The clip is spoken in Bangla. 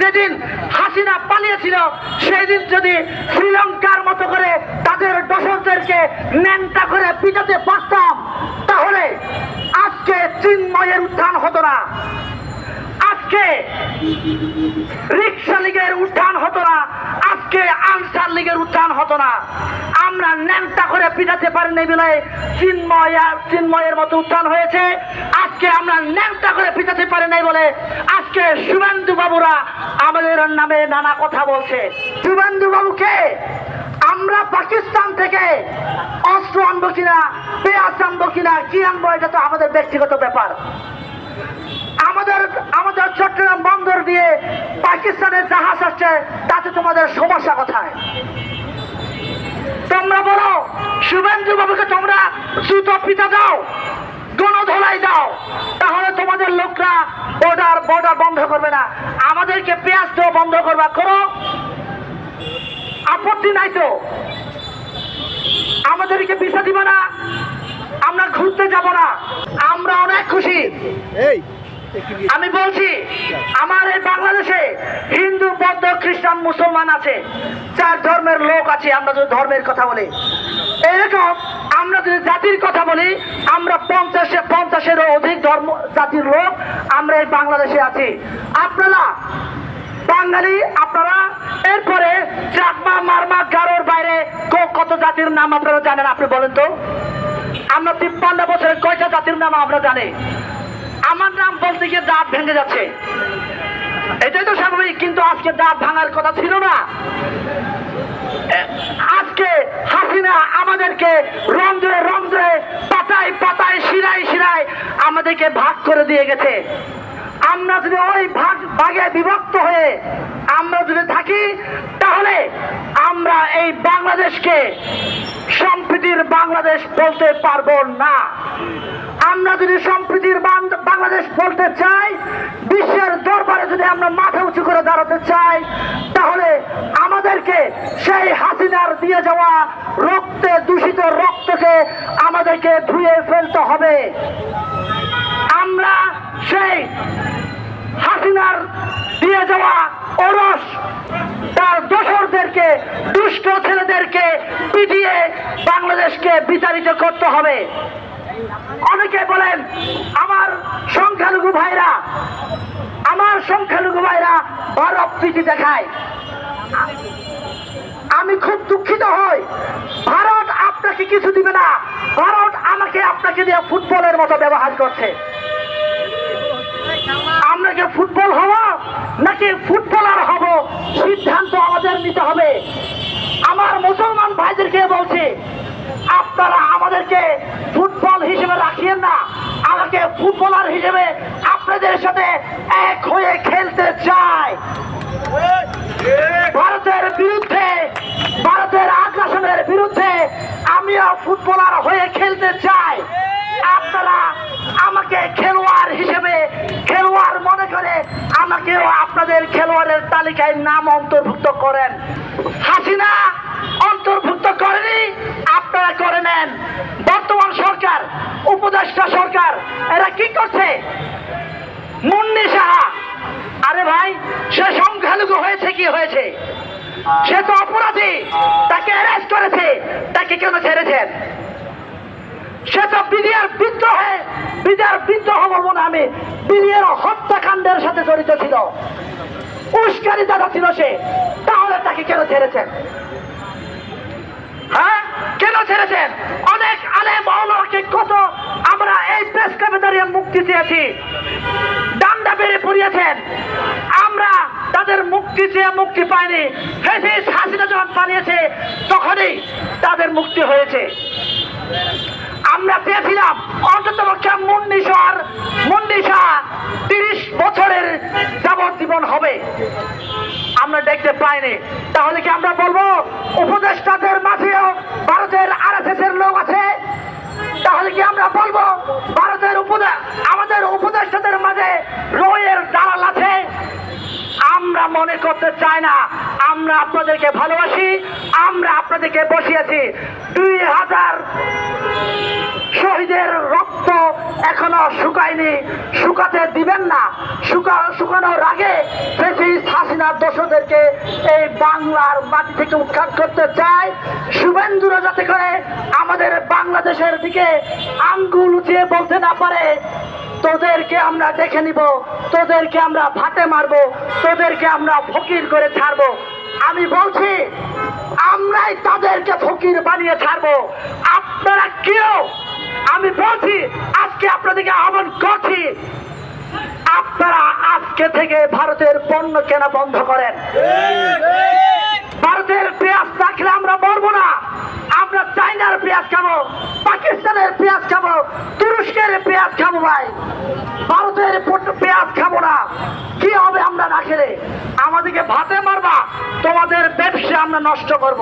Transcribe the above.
যেদিন হাসিনা পালিয়েছিল সেই দিন যদি শ্রীলঙ্কার মতো করে তাদের দশকদেরকে ন্যাংটা করে পিটাতে পারতাম, তাহলে আজকে চিন্ময়ের উত্থান হতো না। আজকে রিক্সা লীগের উত্থান হতো না। আজকে আনসার লীগের উত্থান হতো না। আমরা ন্যাংটা করে পিটাতে পারি নাই বলে চিন্ময় চিন্ময়ের মতো উত্থান হয়েছে। আজকে আমরা ন্যাংটা করে পিটাতে পারি নাই বলে আজকে শুভেন্দু বাবুরা আমাদের নামে নানা কথা বলছে। শুভেন্দু বাবুকে আমরা পাকিস্তান থেকে অস্ত্র আনব কিনা, পেঁয়াজ আনব কিনা, কি আনব, এটা তো আমাদের ব্যক্তিগত ব্যাপার। আমাদের আমাদের বন্দর দিয়ে পাকিস্তানের জাহাজ আসছে, তাতে তোমাদের সমস্যা কোথায়? তোমরা বলো, শুভেন্দু বাবুকে তোমরা জুতো পিতা দাও গণধোলাই দাও, তাহলে তোমাদের লোকরা বর্ডার বর্ডার বন্ধ করবে না। আমাদেরকে পেঁয়াজ দেওয়া বন্ধ করবা, করো। আপত্তি নাই তো। আমাদেরকে বিষা দিবে না। আমরা ঘুরতে যাব না। আমরা অনেক খুশি। এই। আমি বলছি, আমার এই বাংলাদেশে হিন্দু, বৌদ্ধ, খ্রিস্টান, মুসলমান আছে, চার ধর্মের লোক আছে, আমরা যদি ধর্মের কথা বলি। এরকম আমরা যদি জাতির কথা বলি, আমরা পঞ্চাশে, পঞ্চাশেরও অধিক ধর্ম, জাতির লোক আমরা এই বাংলাদেশে আছি। আপনারা বাঙালি, আপনারা এরপরে চাকমা, মারমা, গারোর বাইরে কত জাতির নাম আপনারা জানেন, আপনি বলেন তো? আমরা তিপ্পান্ন বছরের কয়টা জাতির নাম আমরা জানি? আমার নাম বলতে গিয়ে দাঁত ভেঙে যাচ্ছে। এটাই তো স্বাভাবিক, কিন্তু আজকে দাঁত ভাঙার কথা ছিল না। আজকে হাসিনা আমাদেরকে রঞ্জে রঞ্জে পাতায় পাতায়, শিরায় শিরায় আমাদেরকে ভাগ করে দিয়ে গেছে। আমরা যদি ওই ভাগ, ভাগে বিভক্ত হয়ে আমরা যদি থাকি, তাহলে আমরা এই বাংলাদেশকে সম্প্রীতির বাংলাদেশ বলতে পারব না। আমরা যদি সম্প্রীতির বাংলাদেশ বলতে চাই, বিশ্বের দরবারে যদি আমরা মাথা উঁচু করে দাঁড়াতে চাই, তাহলে আমাদেরকে সেই হাসিনার দিয়ে যাওয়া রক্তে দূষিত রক্তকে আমাদেরকে ধুয়ে ফেলতে হবে। আমরা সেই হাসিনার দিয়ে যাওয়া অরস তার দোসরদেরকে, দুষ্ট ছেলেদেরকে পিটিয়ে বাংলাদেশকে বিতাড়িত করতে হবে। অনেকে বলেন, আমার সংখ্যালঘু ভাইরা, আমার সংখ্যালঘু ভাইরা বরফ পিটি দেখায়। আমি খুব দুঃখিত হই। ভারত আপনাকে কিছু দিবে না। ভারত আমাকে আপনাকে দিয়ে ফুটবলের মতো ব্যবহার করছে। আমরা কি ফুটবল হব, নাকি ফুটবলার হব? সিদ্ধান্ত আমাদের নিতে হবে। আমার মুসলমান ভাইদেরকে বলছি আপনারা আমাদেরকে ফুটবল হিসেবে রাখিয়েন না, আমাকে ফুটবলার হিসেবে আপনাদের সাথে এক হয়ে খেলতে চাই। ভারতের বিরুদ্ধে, ভারতের আগ্রাসনের বিরুদ্ধে আমিও ফুটবলার হয়ে খেলতে চাই। আপনারা আমাকে খেলোয়াড় হিসেবে, খেলোয়াড় মনে করে আমাকেও আপনাদের খেলোয়াড়ের তালিকায় নাম অন্তর্ভুক্ত করেন। হাসিনা অন্তর্ভুক্ত করেনি আপনারা করে নেন। বর্তমান সরকার, উপদেষ্টা সরকার, এরা কি করছে? মুন্নি সাহা। আরে ভাই, সে সংখ্যালঘু হয়েছে কি হয়েছে? সে তো অপরাধী। তাকে অ্যারেস্ট করেছে। তাকে কেন ছেড়েছেন? সে তো বিডিআর বিদ্রোহে, বিডিআর বিদ্রোহ বলব না আমি, বিডিআর হত্যাকাণ্ডের সাথে জড়িত ছিল। উস্কানি দাদা ছিল সে। তাহলে তাকে কেন ছেড়েছেন? কেন ছেড়েছেন? অনেক আলে মহলাকে কত আমরা এই প্রেস ক্লাবে দাঁড়িয়ে মুক্তি চেয়েছি ডান্ডা বেড়ে পড়িয়েছেন। আমরা তাদের মুক্তি চেয়ে মুক্তি পাইনি। ফেসিস হাসিনা যখন পালিয়েছে তখনই তাদের মুক্তি হয়েছে। আমরা পেয়েছিলাম অন্তত পক্ষে মুন্ডিসার মুন্ডিসা তিরিশ বছরের যাবজ্জীবন হবে। আমরা দেখতে পাইনি। তাহলে কি আমরা বলব? উপদেষ্টাদের মাঝেও ভারতের আর এর লোক আছে। তাহলে কি আমরা বলব, ভারতের আমাদের উপদেষ্টাদের মাঝে রয়ের দালাল আছে? আমরা মনে করতে চাই না। আমরা আপনাদেরকে ভালোবাসি, আমরা আপনাদেরকে বসিয়েছি। দুই হাজার শহীদের রক্ত এখনও শুকায়নি, শুকাতে দিবেন না। শুকা শুকানোর আগে ফেসিস হাসিনা দোষদেরকে এই বাংলার মাটি থেকে উৎখাত করতে চায় শুভেন্দুরা যাতে করে আমাদের বাংলাদেশের দিকে আঙ্গুল উঠিয়ে বলতে না পারে, তোদেরকে আমরা দেখে নিব, তোদেরকে আমরা ভাতে মারবো, তোদেরকে আমরা ফকির করে ছাড়বো। আমি বলছি, আমরাই তাদেরকে ফকির বানিয়ে ছাড়বো। আপনারা কেউ আমি বলছি, আজকে আপনাদেরকে আহ্বান করছি। আপনারা আজকে থেকে ভারতের পণ্য কেনা বন্ধ করেন। ভারতের পেঁয়াজ না খেলে আমরা মরবো না। আমরা চাইনার পেঁয়াজ খাব, পাকিস্তানের পেঁয়াজ খাব, তুরস্কের পেঁয়াজ খাব ভাই। ভারতের পেঁয়াজ খাব না। কি হবে আমরা না খেলে? আমাদেরকে ভাতে মারবা, তোমাদের ব্যবসা আমরা নষ্ট করব।